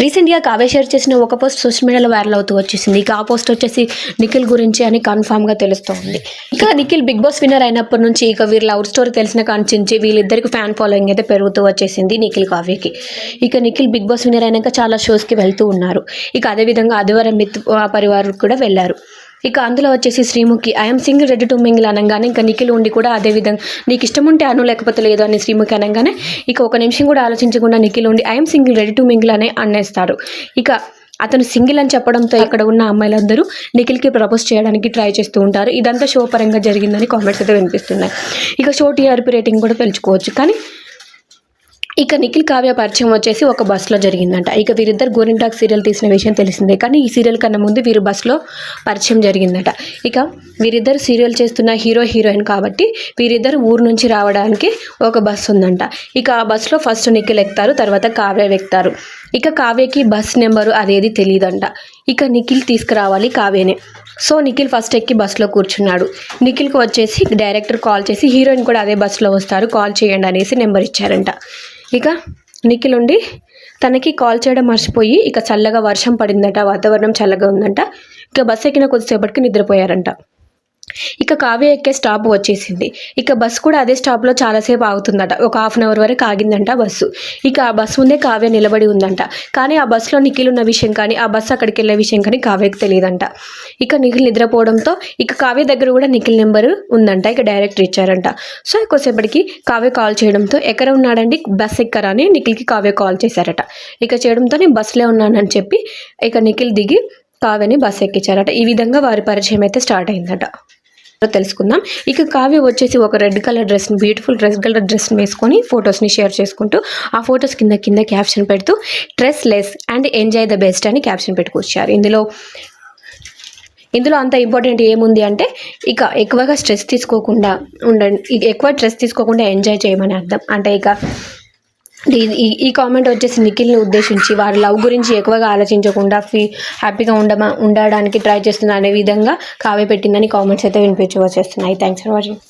రీసెంట్గా కావ్య షేర్ చేసిన ఒక పోస్ట్ సోషల్ మీడియాలో వైరల్ అవుతూ వచ్చేసింది. ఇక ఆ పోస్ట్ వచ్చేసి నిఖిల్ గురించి అని కన్ఫామ్గా తెలుస్తోంది. ఇక నిఖిల్ బిగ్ బాస్ విన్నర్ అయినప్పటి నుంచి ఇక వీరి లవ్ స్టోరీ తెలిసిన కాంచించి వీళ్ళిద్దరికి ఫ్యాన్ ఫాలోయింగ్ అయితే పెరుగుతూ వచ్చేసింది నిఖిల్ కావ్యకి. ఇక నిఖిల్ బిగ్ బాస్ విన్నర్ అయినాక చాలా షోస్కి వెళ్తూ ఉన్నారు. ఇక అదేవిధంగా ఆదివారం మిత్ పరివారు కూడా వెళ్ళారు. ఇక అందులో వచ్చేసి Sreemukhi I'm single ready to mingle అనగానే ఇంకా నిఖిల్ ఉండి కూడా అదే విధంగా నీకు ఇష్టం ఉంటే అను లేకపోతే లేదు అని శ్రీముఖి అనగానే ఇక ఒక నిమిషం కూడా ఆలోచించకుండా నిఖిల్ ఉండి I'm single ready to mingle అని అనేస్తారు. ఇక అతను సింగిల్ అని చెప్పడంతో ఇక్కడ ఉన్న అమ్మాయిలందరూ నిఖిల్కి ప్రపోజ్ చేయడానికి ట్రై చేస్తూ ఉంటారు. ఇదంతా షో పరంగా జరిగిందని కామెంట్స్ అయితే వినిపిస్తున్నాయి. ఇక షో టీఆర్పీ రేటింగ్ కూడా పెంచుకోవచ్చు. కానీ ఇక నిఖిల్ కావ్య పరిచయం వచ్చేసి ఒక బస్సులో జరిగిందంట. ఇక వీరిద్దరు గోరింటాక్ సీరియల్ తీసిన విషయం తెలిసిందే కానీ ఈ సీరియల్ కన్నా ముందు వీరు బస్సులో పరిచయం జరిగిందట. ఇక వీరిద్దరు సీరియల్ చేస్తున్న హీరో హీరోయిన్ కాబట్టి వీరిద్దరు ఊరు నుంచి రావడానికి ఒక బస్సు ఉందంట ఇక ఆ బస్సులో ఫస్ట్ నిఖిల్ ఎక్కుతారు తర్వాత కావ్య ఎక్కుతారు. ఇక కావ్యకి బస్ నెంబరు అదేది తెలియదంట ఇక నిఖిల్ తీసుకురావాలి కావ్యనే. సో నిఖిల్ ఫస్ట్ ఎక్కి బస్సులో కూర్చున్నాడు. నిఖిల్కి వచ్చేసి డైరెక్టర్ కాల్ చేసి హీరోయిన్ కూడా అదే బస్సులో వస్తారు కాల్ చేయండి అనేసి నెంబర్ ఇచ్చారంట. ఇక నిఖిల్ ఉండి తనకి కాల్ చేయడం మర్చిపోయి ఇక చల్లగా వర్షం పడిందంట వాతావరణం చల్లగా ఉందంట. ఇక బస్సు ఎక్కిన కొద్దిసేపటికి నిద్రపోయారంట. ఇక కావ్య ఎక్కే స్టాప్ వచ్చేసింది. ఇక బస్సు కూడా అదే స్టాప్లో చాలాసేపు ఆగుతుందట. ఒక హాఫ్ అన్ అవర్ వరకు ఆగిందంట బస్సు. ఇక ఆ బస్సు ముందే కావ్య నిలబడి ఉందంట. కానీ ఆ బస్సులో నిఖిల్ ఉన్న విషయం కానీ ఆ బస్సు అక్కడికి వెళ్ళే విషయం కానీ కావ్యకి తెలియదంట. ఇక నిఖిల్ నిద్రపోవడంతో ఇక కావ్య దగ్గర కూడా నిఖిల్ నెంబరు ఉందంట. ఇక డైరెక్టర్ ఇచ్చారంట. సో ఎక్కువసేపటికి కావ్య కాల్ చేయడంతో ఎక్కడ ఉన్నాడండి? బస్ ఎక్కరా అని నిఖిల్కి కావ్య కాల్ చేశారట. ఇక చేయడంతో నేను బస్సులో ఉన్నానని చెప్పి ఇక నిఖిల్ దిగి కావ్యని బస్ ఎక్కించారట. ఈ విధంగా వారి పరిచయం అయితే స్టార్ట్ అయిందట. తెలుసుకుందాం. ఇక కావ్య వచ్చేసి ఒక red colour dress beautiful dress colour dress వేసుకొని ఫొటోస్ని షేర్ చేసుకుంటూ ఆ ఫొటోస్ కింద కింద క్యాప్షన్ పెడుతూ dress less and enjoy the best అని క్యాప్షన్ పెట్టుకొచ్చారు ఇందులో ఇందులో అంత ఇంపార్టెంట్ ఏముంది అంటే ఇక ఎక్కువగా స్ట్రెస్ తీసుకోకుండా ఉండండి ఎక్కువ స్ట్రెస్ తీసుకోకుండా ఎంజాయ్ చేయమని అర్థం. అంటే ఇక ఈ- ఈ కామెంట్ వచ్చేసి నిఖిల్ని ఉద్దేశించి వారి లవ్ గురించి ఎక్కువగా ఆలోచించకుండా ఫీ హ్యాపీగా ఉండమా ఉండడానికి ట్రై చేస్తున్నా అనే విధంగా కావ్య పెట్టిందని కామెంట్స్ అయితే వినిపించి వచ్చేస్తున్నాయి థ్యాంక్స్ ఫర్ వాచింగ్